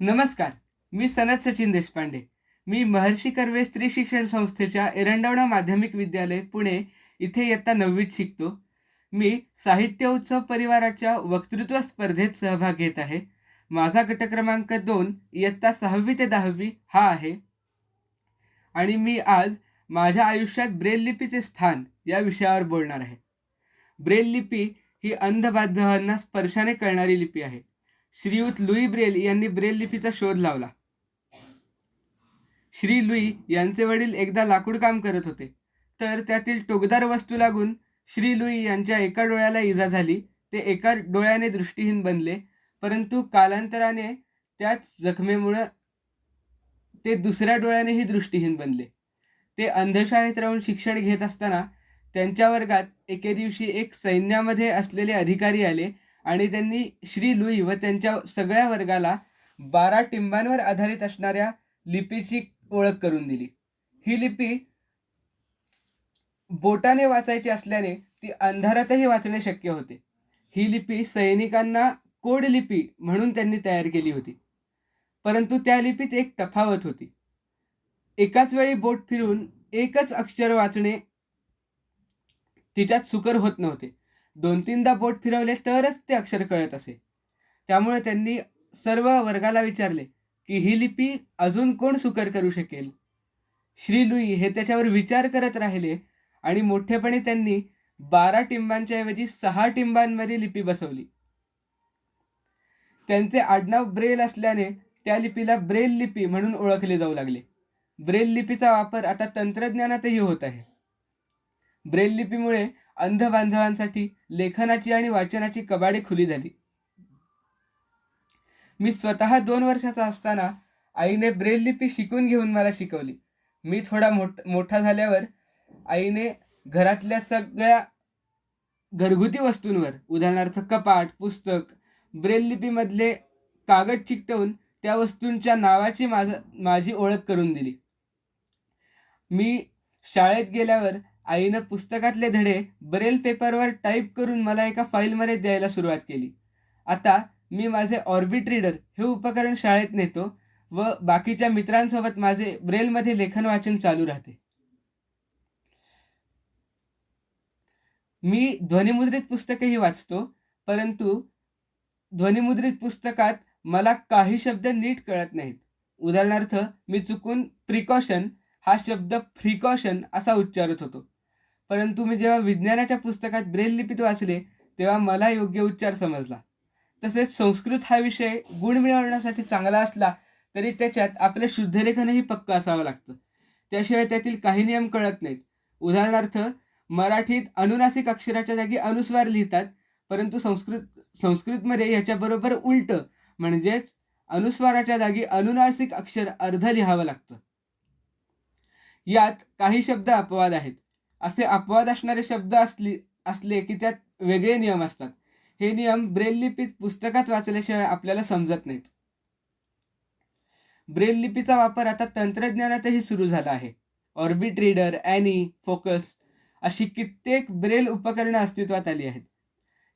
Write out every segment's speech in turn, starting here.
नमस्कार मी सनद सचिन देशपांडे. मी महर्षी कर्वे स्त्री शिक्षण संस्थेच्या एरंडवणा माध्यमिक विद्यालय पुणे इथे इयत्ता नववीत शिकतो. मी साहित्य उत्सव परिवाराच्या वक्तृत्व स्पर्धेत सहभाग घेत आहे. माझा गट क्रमांक दोन इयत्ता सहावी ते दहावी हा आहे. आणि मी आज माझ्या आयुष्यात ब्रेल लिपीचे स्थान या विषयावर बोलणार आहे. ब्रेल लिपी ही अंधबांधवांना स्पर्शाने कळणारी लिपी आहे. श्रीयुत लुई ब्रेल यांनी ब्रेल लिपीचा शोध लावला. श्री लुई यांचे वडील एकदा लाकूड काम करत होते. तर त्यातील टोकदार वस्तू लागून श्री लुई यांच्या एका डोळ्याला इजा झाली. ते एका डोळ्याने दृष्टीहीन बनले. परंतु कालांतराने त्याच जखमेमुळं ते दुसऱ्या डोळ्यानेही दृष्टीहीन बनले. ते अंधशाळेत राहून शिक्षण घेत असताना त्यांच्या वर्गात एके दिवशी एक सैन्यामध्ये असलेले अधिकारी आले. आणि त्यांनी श्री लुई व त्यांच्या सगळ्या वर्गाला बारा टिंबांवर आधारित असणाऱ्या लिपीची ओळख करून दिली. ही लिपी बोटाने वाचायची असल्याने ती अंधारातही वाचणे शक्य होते. ही लिपी सैनिकांना कोड लिपी म्हणून त्यांनी तयार केली होती. परंतु त्या लिपीत एक तफावत होती. एकाच वेळी बोट फिरून एकच अक्षर वाचणे तिच्यात सुकर होत नव्हते. दोन तीनदा बोट फिरवले तरच ते अक्षर कळत असे. त्यामुळे त्यांनी सर्व वर्गाला विचारले की ही लिपी अजून कोण सुकर करू शकेल? श्री लुई हे त्याच्यावर विचार करत राहिले आणि मोठेपणी त्यांनी बारा टिंबांच्या ऐवजी सहा टिंबांमध्ये लिपी बसवली. त्यांचे आडनाव ब्रेल असल्याने त्या लिपीला ब्रेल लिपी म्हणून ओळखले जाऊ लागले. ब्रेल लिपीचा वापर आता तंत्रज्ञानातही होत आहे. ब्रेल लिपीमुळे अंध बांधवांसाठी लेखनाची आणि वाचनाची कबाडे खुली झाली. मी स्वतः दोन वर्षाचा असताना आईने ब्रेल लिपी शिकून घेऊन मला शिकवली. मी थोडा मोठ मोठा झाल्यावर आईने घरातल्या सगळ्या घरगुती वस्तूंवर उदाहरणार्थ कपाट पुस्तक ब्रेल लिपीमधले कागद चिकटवून त्या वस्तूंच्या नावाची माझ माझी ओळख करून दिली. मी शाळेत गेल्यावर आईनं पुस्तकातले धडे ब्रेल पेपरवर टाईप करून मला एका फाईलमध्ये द्यायला सुरुवात केली. आता मी माझे ऑर्बिट रीडर हे उपकरण शाळेत नेतो व बाकीच्या मित्रांसोबत माझे ब्रेलमध्ये लेखन वाचन चालू राहते. मी ध्वनिमुद्रित पुस्तकही वाचतो परंतु ध्वनिमुद्रित पुस्तकात मला काही शब्द नीट कळत नाहीत. उदाहरणार्थ मी चुकून प्रिकॉशन हा शब्द फ्रिकॉशन असा उच्चारत होतो. परंतु मी जेव्हा विज्ञानाच्या पुस्तकात ब्रेल लिपीत वाचले तेव्हा मला योग्य उच्चार समजला. तसेच संस्कृत हा विषय गुण मिळवण्यासाठी चांगला असला तरी त्याच्यात आपलं शुद्धलेखनही पक्क असावं लागतं. त्याशिवाय त्यातील काही नियम कळत नाहीत. उदाहरणार्थ मराठीत अनुनासिक अक्षराच्या जागी अनुस्वार लिहितात परंतु संस्कृत संस्कृतमध्ये ह्याच्याबरोबर उलट म्हणजेच अनुस्वाराच्या जागी अनुनासिक अक्षर अर्ध लिहावं लागतं. यात काही शब्द अपवाद आहेत. असे अपवाद असणारे शब्द असली असले की त्यात वेगळे नियम असतात. हे नियम ब्रेल लिपीत पुस्तकात वाचल्याशिवाय आपल्याला समजत नाहीत. ब्रेल लिपीचा वापर आता तंत्रज्ञानातही सुरू झाला आहे. ऑर्बिट रीडर ॲनी फोकस अशी कित्येक ब्रेल उपकरणं अस्तित्वात आली आहेत.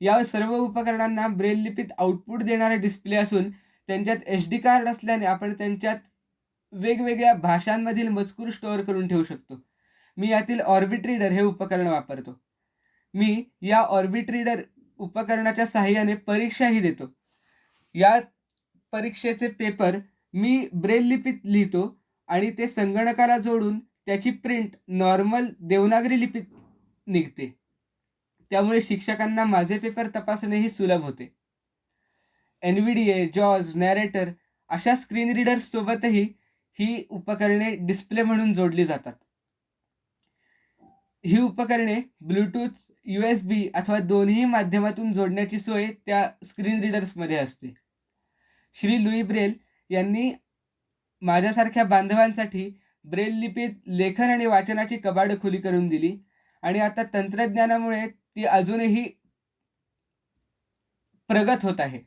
या सर्व उपकरणांना ब्रेल लिपीत आउटपुट देणारे डिस्प्ले असून त्यांच्यात एच डी कार्ड असल्याने आपण त्यांच्यात वेगवेगळ्या भाषांमधील मजकूर स्टोअर करून ठेवू शकतो. मी यातील ऑर्बिट रीडर हे उपकरण वापरतो. मी या ऑर्बिट रीडर उपकरणाच्या सहाय्याने परीक्षाही देतो. या परीक्षेचे पेपर मी ब्रेल लिपीत लिहितो आणि ते संगणकाला जोडून त्याची प्रिंट नॉर्मल देवनागरी लिपीत निघते. त्यामुळे शिक्षकांना माझे पेपर तपासणेही सुलभ होते. एन व्ही डी ए जॉज नॅरेटर अशा स्क्रीन रीडर्ससोबतही ही उपकरणे डिस्प्ले म्हणून जोडली जातात. ही उपकरणे ब्लूटूथ यू एस बी अथवा दोन्ही माध्यमातून जोडण्याची सोय त्या स्क्रीन रीडर्समध्ये असते. श्री लुई ब्रेल यांनी माझ्यासारख्या बांधवांसाठी ब्रेल लिपीत लेखन आणि वाचनाची कबाड खुली करून दिली आणि आता तंत्रज्ञानामुळे ती अजूनही प्रगत होत आहे.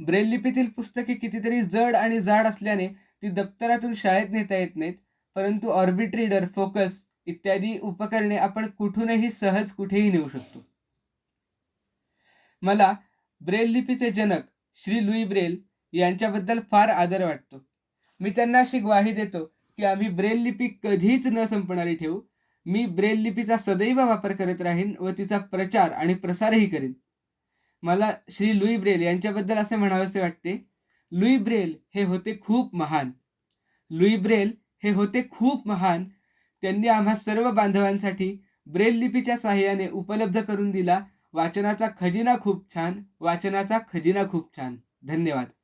ब्रेल लिपीतील पुस्तके कितीतरी जड आणि जाड असल्याने ती दप्तरातून शाळेत नेता येत नाहीत परंतु ऑर्बिट रीडर फोकस इत्यादी उपकरणे आपण कुठूनही सहज कुठेही नेऊ शकतो. मला ब्रेल लिपीचे जनक श्री लुई ब्रेल यांच्याबद्दल फार आदर वाटतो. मी त्यांना अशी ग्वाही देतो की आम्ही ब्रेल लिपी कधीच न संपणारी ठेवू. मी ब्रेल लिपीचा सदैव वापर करत राहीन व तिचा प्रचार आणि प्रसारही करीन. मला श्री लुई ब्रेल यांच्याबद्दल असे म्हणावेसे वाटते लुई ब्रेल हे होते खूप महान. लुई ब्रेल हे होते खूप महान त्यांनी आम्हा सर्व बांधवांसाठी ब्रेल लिपीच्या सहाय्याने उपलब्ध करून दिला. वाचनाचा खजिना खूप छान वाचनाचा खजिना खूप छान. धन्यवाद.